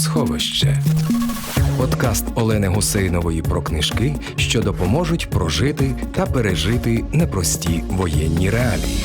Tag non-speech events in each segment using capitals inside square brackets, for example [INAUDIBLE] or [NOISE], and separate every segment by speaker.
Speaker 1: Книгосховище. Подкаст Олени Гусейнової про книжки, що допоможуть прожити та пережити непрості воєнні реалії.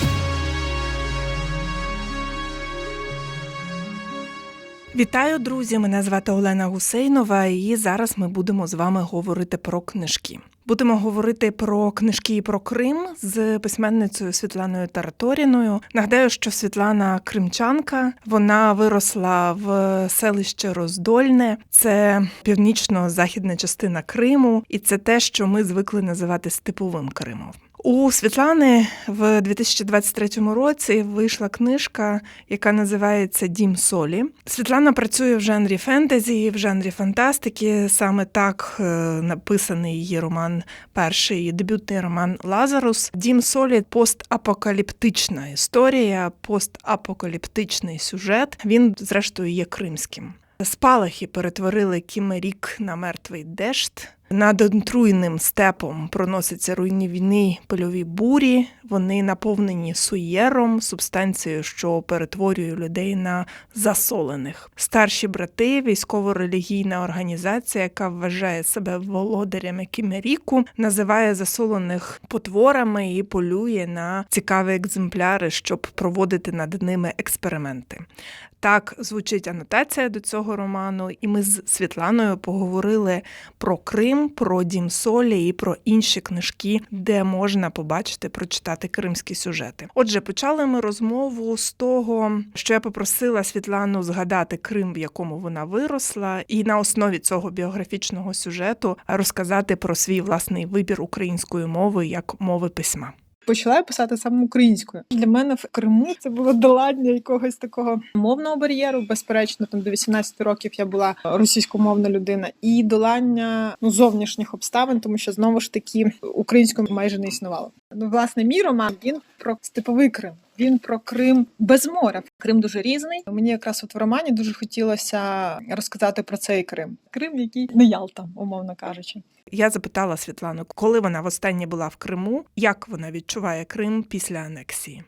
Speaker 2: Вітаю, друзі! Мене звати Олена Гусейнова, і зараз ми будемо з вами говорити про книжки. Будемо говорити про книжки і про Крим з письменницею Світланою Тараторіною. Нагадаю, що Світлана Кримчанка вона виросла в селище Роздольне, це північно-західна частина Криму, і це те, що ми звикли називати степовим Кримом. У Світлани в 2023 році вийшла книжка, яка називається Дім Солі. Світлана працює в жанрі фентезі, в жанрі фантастики. Саме так е, написаний її роман, перший дебютний роман Лазарус. Дім Солі постапокаліптична історія, постапокаліптичний сюжет. Він, зрештою, є кримським. Спалахи перетворили Кімерік на мертвий дешт. Над отруйним степом проносяться руйнівні польові бурі. Вони наповнені суєром, субстанцією, що перетворює людей на засолених. Старші брати, військово-релігійна організація, яка вважає себе володарями Кімеріку, називає засолених потворами і полює на цікаві екземпляри, щоб проводити над ними експерименти. Так звучить анотація до цього роману, і ми з Світланою поговорили про Крим, про Дім Солі і про інші книжки, де можна побачити, прочитати кримські сюжети. Отже, почали ми розмову з того, що я попросила Світлану згадати Крим, в якому вона виросла, і на основі цього біографічного сюжету розказати про свій власний вибір української мови як мови письма.
Speaker 3: Почала я писати саме українською. Для мене в Криму це було долання якогось такого мовного бар'єру. Безперечно, там до 18 років я була російськомовна людина, і долання ну зовнішніх обставин, тому що знову ж таки українською майже не існувало. Ну, власне, роман він про степовий Крим. Він про Крим без моря. Крим дуже різний. Мені якраз от в романі дуже хотілося розказати про цей Крим. Крим, який не Ялта, умовно кажучи.
Speaker 2: Я запитала Світлану, коли вона востаннє була в Криму, як вона відчуває Крим після анексії.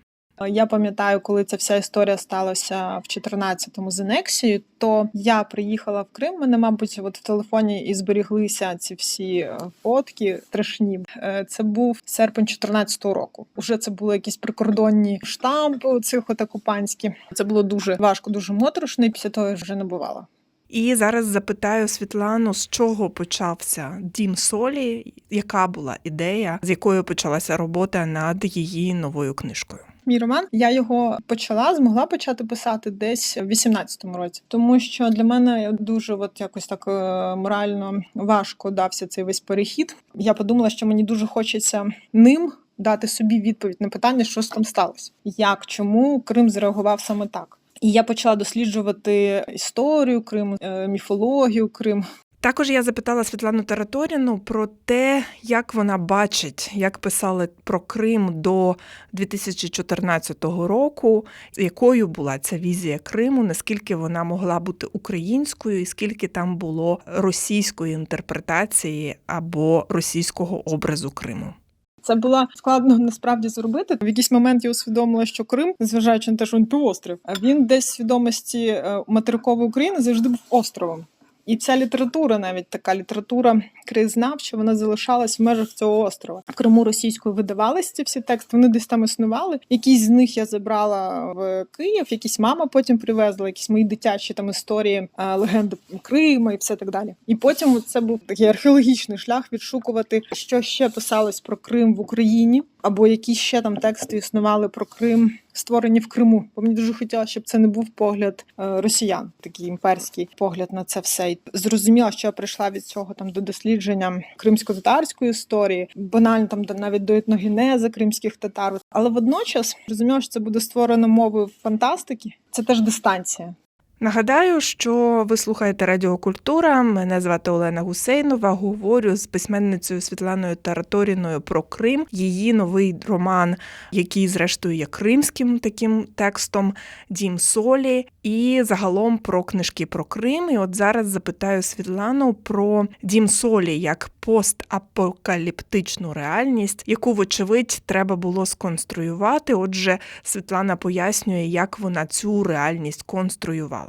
Speaker 3: Я пам'ятаю, коли ця вся історія сталася в 14-му з анексією, то я приїхала в Крим. Мене, мабуть, от в телефоні і зберіглися ці всі е, фотки страшні. Е, Це був серпень 14-го року. Уже це були якісь прикордонні штампи цих от окупантські. Це було дуже важко, дуже моторошно. і Після того я вже не бувала.
Speaker 2: І зараз запитаю Світлану, з чого почався дім солі, яка була ідея, з якою почалася робота над її новою книжкою.
Speaker 3: Мій роман я його почала, змогла почати писати десь в 18-му році, тому що для мене дуже от якось так е, морально важко дався цей весь перехід. Я подумала, що мені дуже хочеться ним дати собі відповідь на питання, що з там сталося, як чому Крим зреагував саме так. І я почала досліджувати історію Криму, е, міфологію Криму.
Speaker 2: Також я запитала Світлану Тараторіну про те, як вона бачить, як писали про Крим до 2014 року, якою була ця візія Криму, наскільки вона могла бути українською, і скільки там було російської інтерпретації або російського образу Криму.
Speaker 3: Це було складно насправді зробити. В якийсь момент я усвідомила, що Крим, незважаючи на те, що він півострів, він десь свідомості е, материкової України завжди був островом. І ця література, навіть така література краєзнавча, вона залишалась в межах цього острова. В Криму російською видавалися ці всі тексти. Вони десь там існували. Якісь з них я забрала в Київ, якісь мама потім привезла, якісь мої дитячі там історії, легенди Крима і все так далі. І потім це був такий археологічний шлях відшукувати, що ще писалось про Крим в Україні, або які ще там тексти існували про Крим. Створені в Криму, бо мені дуже хотілося, щоб це не був погляд е, росіян, такий імперський погляд на це все. І зрозуміла, що я прийшла від цього там до дослідження кримсько-татарської історії, банально там навіть до етногенези кримських татар. Але водночас розуміла, що це буде створено мовою фантастики. Це теж дистанція.
Speaker 2: Нагадаю, що ви слухаєте Радіо Культура. Мене звати Олена Гусейнова. Говорю з письменницею Світланою Тараторіною про Крим. Її новий роман, який, зрештою, є кримським таким текстом Дім Солі, і загалом про книжки про Крим. І от зараз запитаю Світлану про Дім Солі як постапокаліптичну реальність, яку, вочевидь, треба було сконструювати. Отже, Світлана пояснює, як вона цю реальність конструювала.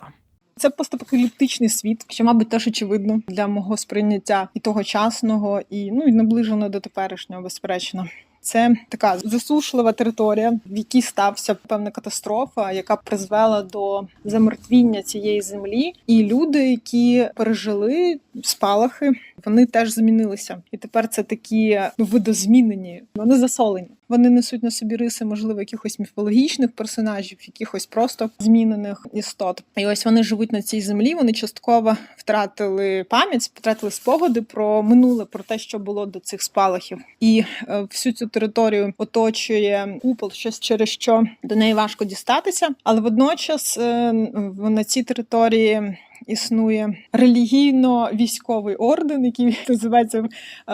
Speaker 3: Це постапокаліптичний світ, що, мабуть, теж очевидно для мого сприйняття і тогочасного, і ну і наближено до теперішнього, безперечно. Це така засушлива територія, в якій стався певна катастрофа, яка призвела до замертвіння цієї землі. І люди, які пережили спалахи, вони теж змінилися. І тепер це такі ну, видозмінені, вони засолені. Вони несуть на собі риси, можливо, якихось міфологічних персонажів, якихось просто змінених істот. І ось вони живуть на цій землі. Вони частково втратили пам'ять, втратили спогади про минуле, про те, що було до цих спалахів, і е, всю цю територію оточує купол, щось через що до неї важко дістатися. Але водночас е, на цій території. Існує релігійно-військовий орден, який [LAUGHS] називається в-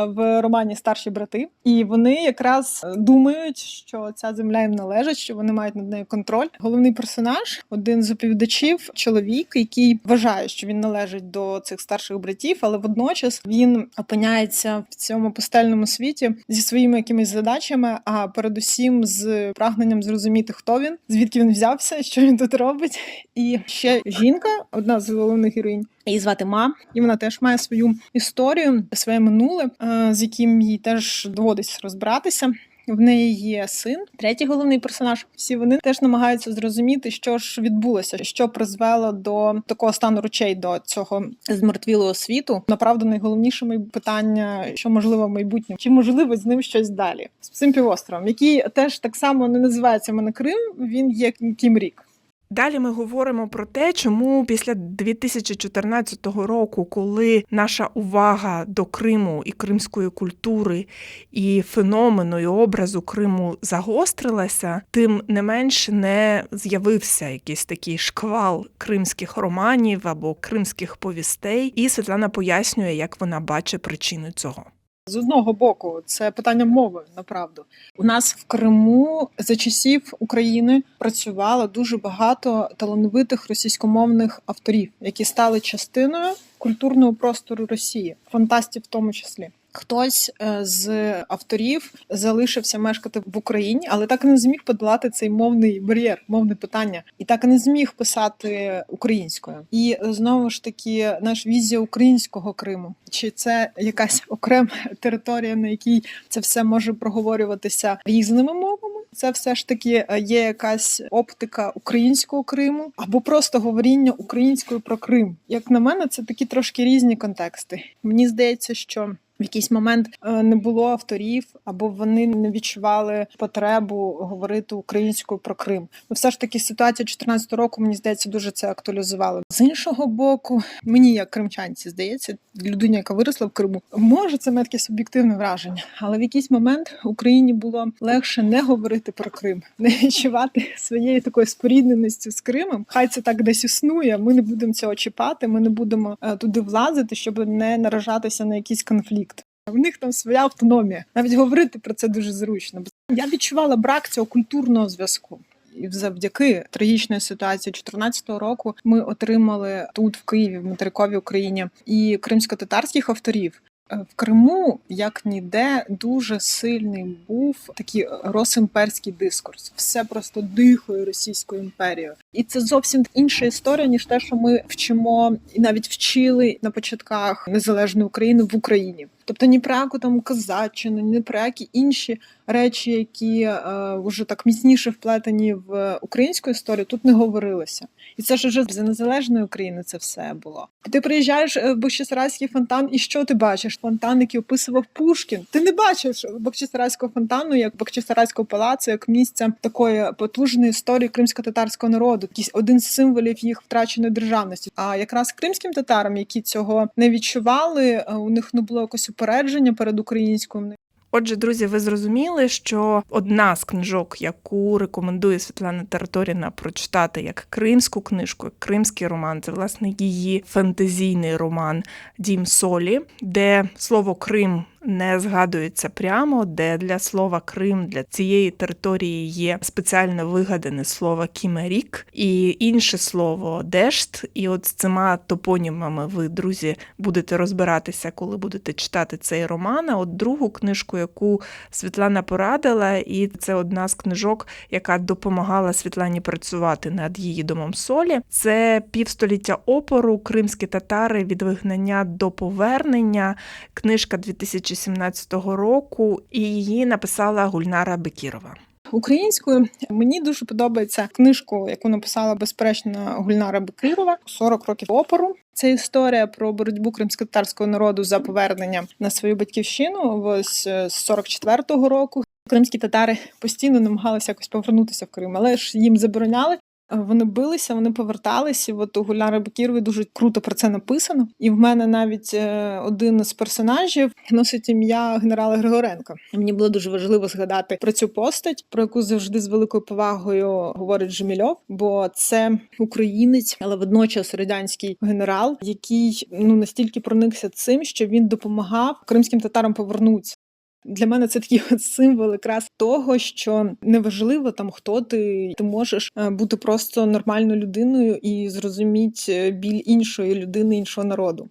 Speaker 3: в романі Старші брати, і вони якраз е, думають, що ця земля їм належить, що вони мають над нею контроль. Головний персонаж, один з оповідачів, чоловік, який вважає, що він належить до цих старших братів, але водночас він опиняється в цьому пустельному світі зі своїми якимись задачами, а передусім з прагненням зрозуміти, хто він, звідки він взявся, [LAUGHS] що він тут робить. І ще жінка, одна з головних героїнь, її звати Ма, і вона теж має свою історію, своє минуле, е, з яким їй теж доводиться розбиратися. В неї є син, третій головний персонаж. Всі вони теж намагаються зрозуміти, що ж відбулося, що призвело до такого стану речей до цього змертвілого світу. Направду найголовніше питання, що можливо в майбутньому, чи можливо з ним щось далі з цим півостровом, який теж так само не називається мене Крим. Він є Кім Рік.
Speaker 2: Далі ми говоримо про те, чому після 2014 року, коли наша увага до Криму і кримської культури, і феномену і образу Криму загострилася, тим не менш не з'явився якийсь такий шквал кримських романів або кримських повістей. І Світлана пояснює, як вона бачить причину цього.
Speaker 3: З одного боку, це питання мови, направду. У нас в Криму за часів України працювало дуже багато талановитих російськомовних авторів, які стали частиною культурного простору Росії, фантастів в тому числі. Хтось е, з авторів залишився мешкати в Україні, але так і не зміг подолати цей мовний бар'єр, мовне питання, і так і не зміг писати українською. І е, знову ж таки, наш візія українського Криму, чи це якась [LAUGHS] окрема територія, на якій це все може проговорюватися різними мовами. Це все ж таки е, є якась оптика українського Криму або просто говоріння українською про Крим. Як на мене, це такі трошки різні контексти. Мені здається, що в якийсь момент е, не було авторів, або вони не відчували потребу говорити українською про Крим. Ну, все ж таки, ситуація 14 року, мені здається, дуже це актуалізувала. З іншого боку, мені як кримчанці здається, людині, яка виросла в Криму, може це таке суб'єктивне враження, але в якийсь момент Україні було легше не говорити про Крим, [LAUGHS] не відчувати своєї такої спорідненості з Кримом. Хай це так десь існує. Ми не будемо цього чіпати, ми не будемо е, туди влазити, щоб не наражатися на якийсь конфлікт. В них там своя автономія. Навіть говорити про це дуже зручно. Я відчувала брак цього культурного зв'язку. І завдяки трагічної ситуації 2014 року ми отримали тут, в Києві, в материковій Україні, і кримсько-татарських авторів. Е, В Криму, як ніде, дуже сильний був такий росімперський дискурс. Все просто дихає Російською імперією, і це зовсім інша історія, ніж те, що ми вчимо і навіть вчили на початках незалежної України в Україні. Тобто ні про яку там козаччину, ні про які інші речі, які е, вже так міцніше вплетені в українську історію, тут не говорилося. І це ж вже за незалежної України це все було. Ти приїжджаєш е, в Бахчисарайський фонтан, і що ти бачиш? Фонтан, який описував Пушкін. Ти не бачиш Бахчисарайського фонтану, як Бахчисарайського палацу, як місця такої потужної історії кримсько-татарського народу, якийсь один з символів їх втраченої державності. А якраз кримським татарам, які цього не відчували, е, у них не було якось упередження перед українською.
Speaker 2: Отже, друзі, ви зрозуміли, що одна з книжок, яку рекомендує Світлана Тераторіна прочитати як кримську книжку, як кримський роман, це власне її фентезійний роман Дім Солі, де слово Крим не згадується прямо, де для слова Крим для цієї території є спеціально вигадане слово Кімерік і інше слово Дешт. І от з цими топонімами ви, друзі, будете розбиратися, коли будете читати цей роман. А от другу книжку, яку Світлана порадила, і це одна з книжок, яка допомагала Світлані працювати над її домом солі. Це півстоліття опору Кримські татари від вигнання до повернення. Книжка 2017 року, і її написала Гульнара Бекірова.
Speaker 3: Українською мені дуже подобається книжку, яку написала безперечно Гульнара Бекирова «40 років опору. Це історія про боротьбу кримськотатарського народу за повернення на свою батьківщину. Ось е, з 44-го року. Кримські татари постійно намагалися якось повернутися в Крим, але ж їм забороняли. Вони билися, вони поверталися. І От у Гуляри Бакірової дуже круто про це написано. І в мене навіть е, один з персонажів носить ім'я генерала Григоренка. І мені було дуже важливо згадати про цю постать, про яку завжди з великою повагою говорить Жемільов, бо це українець, але водночас радянський генерал, який ну настільки проникся цим, що він допомагав кримським татарам повернутися. Для мене це такі от символ якраз того, що неважливо там хто ти, ти можеш е, бути просто нормальною людиною і зрозуміти біль іншої людини, іншого народу.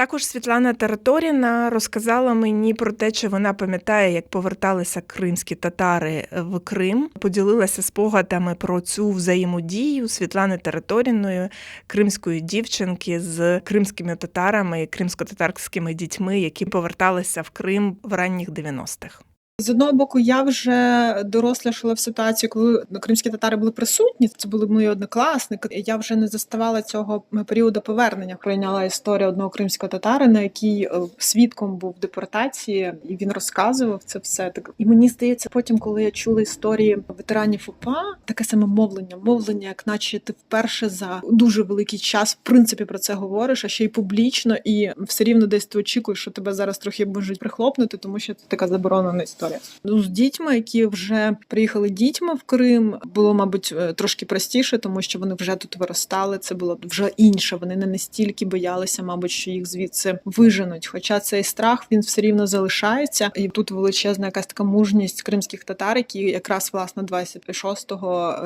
Speaker 2: Також Світлана Тараторіна розказала мені про те, чи вона пам'ятає, як поверталися кримські татари в Крим. Поділилася спогадами про цю взаємодію Світлани Тараторіної, кримської дівчинки з кримськими татарами і кримсько-татарськими дітьми, які поверталися в Крим в ранніх 90-х.
Speaker 3: З одного боку, я вже дорослішала в ситуації, коли кримські татари були присутні. Це були мої однокласники. Я вже не заставала цього періоду повернення. Прийняла історію одного кримського татарина, який е, свідком був депортації, і він розказував це все. Так і мені здається, потім, коли я чула історії ветеранів УПА, таке саме мовлення, мовлення, як наче ти вперше за дуже великий час в принципі про це говориш, а ще й публічно, і все рівно десь ти очікуєш, що тебе зараз трохи можуть прихлопнути, тому що це така заборонена історія. Ну, з дітьми, які вже приїхали дітьми в Крим, було, мабуть, е, трошки простіше, тому що вони вже тут виростали. Це було вже інше. Вони не настільки боялися, мабуть, що їх звідси виженуть. Хоча цей страх він все рівно залишається, і тут величезна якась така мужність кримських татар, які якраз власне 26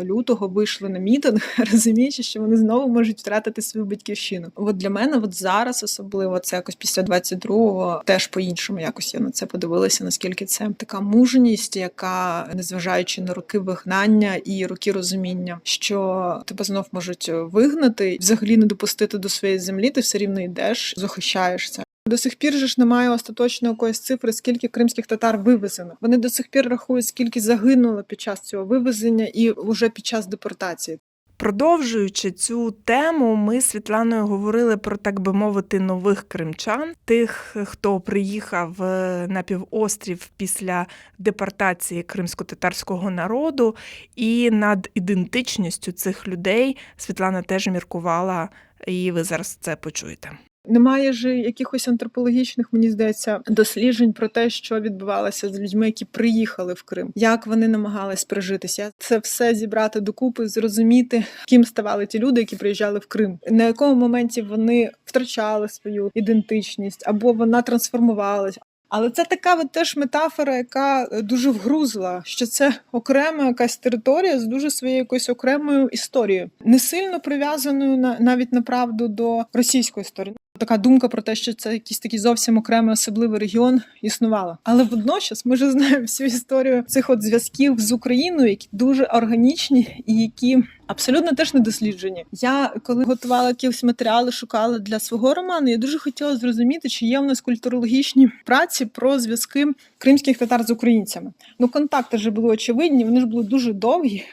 Speaker 3: лютого вийшли на мітинг, [LAUGHS] розуміючи, що вони знову можуть втратити свою батьківщину. От для мене, от зараз особливо це якось після 22-го теж по-іншому якось я на це подивилася, наскільки це така мужність, яка, незважаючи на роки вигнання і роки розуміння, що тебе знов можуть вигнати, взагалі не допустити до своєї землі, ти все рівно йдеш, захищаєшся. До сих пір же ж немає остаточної якоїсь цифри, скільки кримських татар вивезено. Вони до сих пір рахують, скільки загинуло під час цього вивезення і вже під час депортації.
Speaker 2: Продовжуючи цю тему, ми з Світланою говорили про, так би мовити, нових кримчан, тих, хто приїхав е, на півострів після депортації кримсько-татарського народу, і над ідентичністю цих людей Світлана теж міркувала, і ви зараз це почуєте.
Speaker 3: Немає ж якихось антропологічних, мені здається, досліджень про те, що відбувалося з людьми, які приїхали в Крим, як вони намагались прижитися. Це все зібрати докупи, зрозуміти, ким ставали ті люди, які приїжджали в Крим, на якому моменті вони втрачали свою ідентичність або вона трансформувалась. Але це така от теж метафора, яка дуже вгрузла, що це окрема якась територія з дуже своєю якоюсь окремою історією, не сильно прив'язаною на навіть на правду до російської історії. Така думка про те, що це якийсь такий зовсім окремий особливий регіон існувала. Але водночас ми ж знаємо всю історію цих от зв'язків з Україною, які дуже органічні і які абсолютно теж не досліджені. Я коли готувала якісь матеріали, шукала для свого роману, я дуже хотіла зрозуміти, чи є в нас культурологічні праці про зв'язки кримських татар з українцями. Ну контакти вже були очевидні, вони ж були дуже довгі.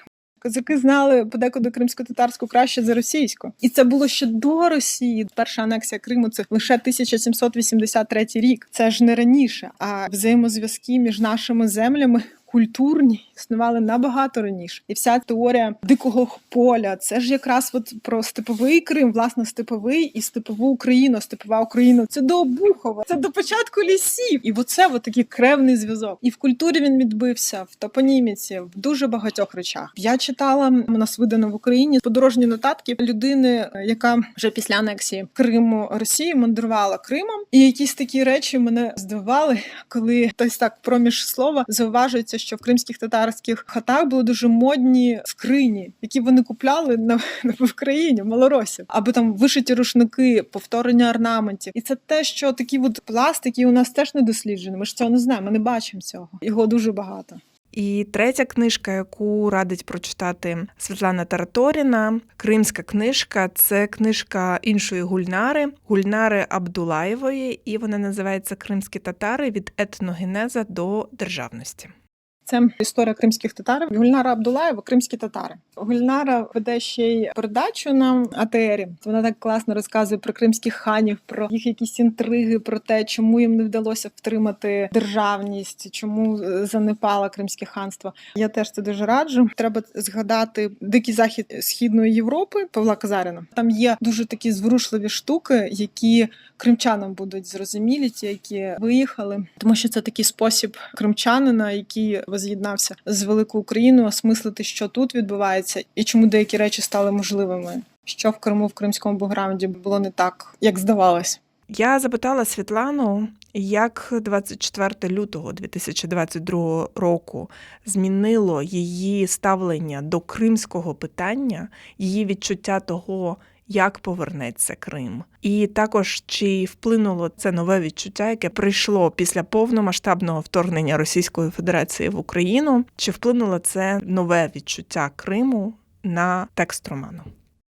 Speaker 3: Козаки знали подекуди кримсько-татарську краще за російську, і це було ще до Росії. Перша анексія Криму це лише 1783 рік. Це ж не раніше. А взаємозв'язки між нашими землями. Культурні існували набагато раніше, і вся теорія дикого поля це ж якраз от про степовий Крим, власне, степовий і степову Україну, степова Україна. Це до Обухова, це до початку лісів. І оце от такий кревний зв'язок. І в культурі він відбився, в топоніміці, в дуже багатьох речах. Я читала у нас видано в Україні подорожні нотатки людини, яка вже після анексії Криму Росії мандрувала Кримом І якісь такі речі мене здивували, коли хтось так проміж слова зауважується, що в кримських татарських хатах були дуже модні скрині, які вони купляли [LAUGHS] на в Україні, в Малоросі, або там вишиті рушники, повторення орнаментів. І це те, що такі от пласт, який у нас теж не досліджений. Ми ж цього не знаємо, ми не бачимо цього. Його дуже багато.
Speaker 2: І третя книжка, яку радить прочитати Світлана Тараторіна, кримська книжка це книжка іншої гульнари, гульнари Абдулаєвої, і вона називається Кримські татари від етногенеза до державності.
Speaker 3: Це історія кримських татар. Гульнара Абдулаєва, кримські татари. Гульнара веде ще й передачу на АТРі. Вона так класно розказує про кримських ханів, про їх якісь інтриги, про те, чому їм не вдалося втримати державність, чому е, занепало кримське ханство. Я теж це дуже раджу. Треба згадати дикий захід східної Європи Павла Казарина. Там є дуже такі зворушливі штуки, які кримчанам будуть зрозумілі, ті, які виїхали, тому що це такий спосіб кримчанина, який воз'єднався з великою Україною, осмислити, що тут відбувається, і чому деякі речі стали можливими. Що в Криму в кримському бекграунді було не так, як здавалось.
Speaker 2: Я запитала Світлану, як 24 лютого 2022 року змінило її ставлення до кримського питання, її відчуття того, як повернеться Крим, і також чи вплинуло це нове відчуття, яке прийшло після повномасштабного вторгнення Російської Федерації в Україну, чи вплинуло це нове відчуття Криму на текст роману?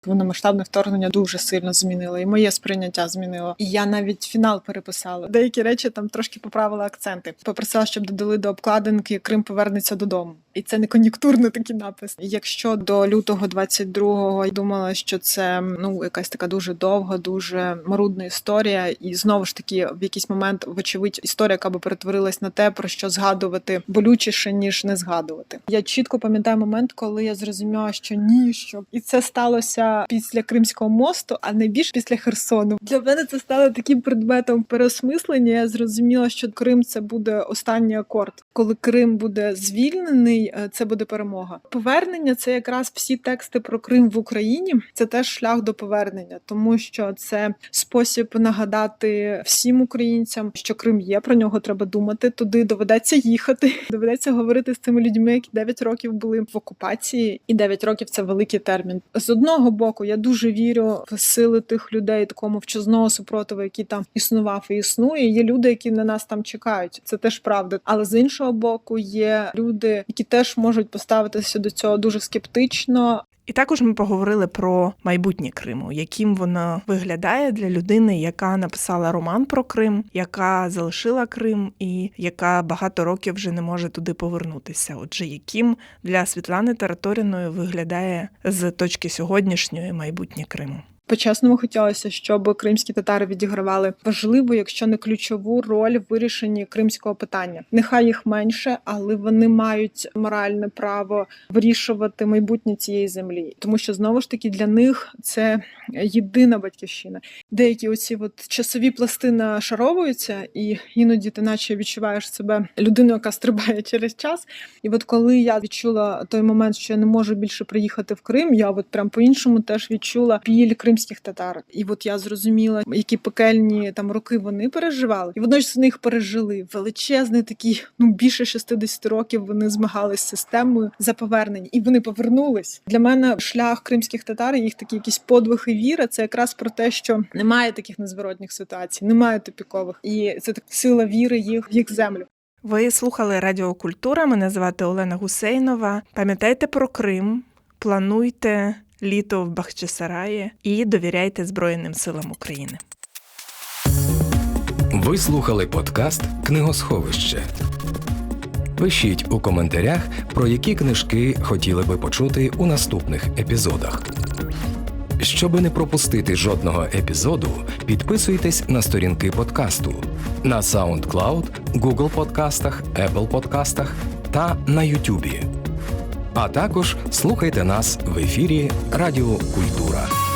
Speaker 3: Повномасштабне вторгнення дуже сильно змінило, і моє сприйняття змінило. І я навіть фінал переписала. Деякі речі там трошки поправила акценти. Попросила, щоб додали до обкладинки Крим повернеться додому. І це не кон'юнктурний такий напис. Якщо до лютого 22-го я думала, що це ну якась така дуже довга, дуже марудна історія, і знову ж таки, в якийсь момент, вочевидь, історія, яка би перетворилась на те, про що згадувати болючіше ніж не згадувати. Я чітко пам'ятаю момент, коли я зрозуміла, що ні, що і це сталося після Кримського мосту, а не більш після Херсону. Для мене це стало таким предметом переосмислення. Я зрозуміла, що Крим це буде останній акорд. Коли Крим буде звільнений, е, це буде перемога. Повернення це якраз всі тексти про Крим в Україні. Це теж шлях до повернення, тому що це спосіб нагадати всім українцям, що Крим є. Про нього треба думати. Туди доведеться їхати. [LAUGHS] Доведеться говорити з цими людьми, які 9 років були в окупації, і 9 років це великий термін. З одного боку, я дуже вірю в сили тих людей, такого мовчазного супротиву, який там існував і існує. Є люди, які на нас там чекають. Це теж правда. Але з іншого боку, є люди, які теж можуть поставитися до цього дуже скептично.
Speaker 2: І також ми поговорили про майбутнє Криму, яким воно виглядає для людини, яка написала роман про Крим, яка залишила Крим і яка багато років вже не може туди повернутися. Отже, яким для Світлани Тараторіної виглядає з точки сьогоднішньої майбутнє Криму.
Speaker 3: По-чесному хотілося, щоб кримські татари відігравали важливу, якщо не ключову роль в вирішенні кримського питання. Нехай їх менше, але вони мають моральне право вирішувати майбутнє цієї землі, тому що знову ж таки для них це єдина батьківщина. Деякі оці от часові пласти нашаровуються, і іноді ти наче відчуваєш себе людиною, яка стрибає через час. І от коли я відчула той момент, що я не можу більше приїхати в Крим, я от прям по-іншому теж відчула біль кримських татар. І от я зрозуміла, які пекельні там роки вони переживали, і водночас вони їх пережили. Величезний такий, ну більше 60 років вони змагались з системою за повернення, і вони повернулись. Для мене шлях кримських татар, їх такі якісь подвиг і віра. Це якраз про те, що немає таких незворотних ситуацій, немає тупікових, і це так сила віри їх в їх землю.
Speaker 2: Ви слухали Радіо Культура. Мене звати Олена Гусейнова. Пам'ятайте про Крим, плануйте літо в Бахчисараї і довіряйте Збройним силам України.
Speaker 1: Ви слухали подкаст Книгосховище. Пишіть у коментарях, про які книжки хотіли би почути у наступних епізодах. Щоби не пропустити жодного епізоду, підписуйтесь на сторінки подкасту на SoundCloud, Google подкастах, Apple подкастах та на YouTube. А також слухайте нас в ефірі Радіо Культура.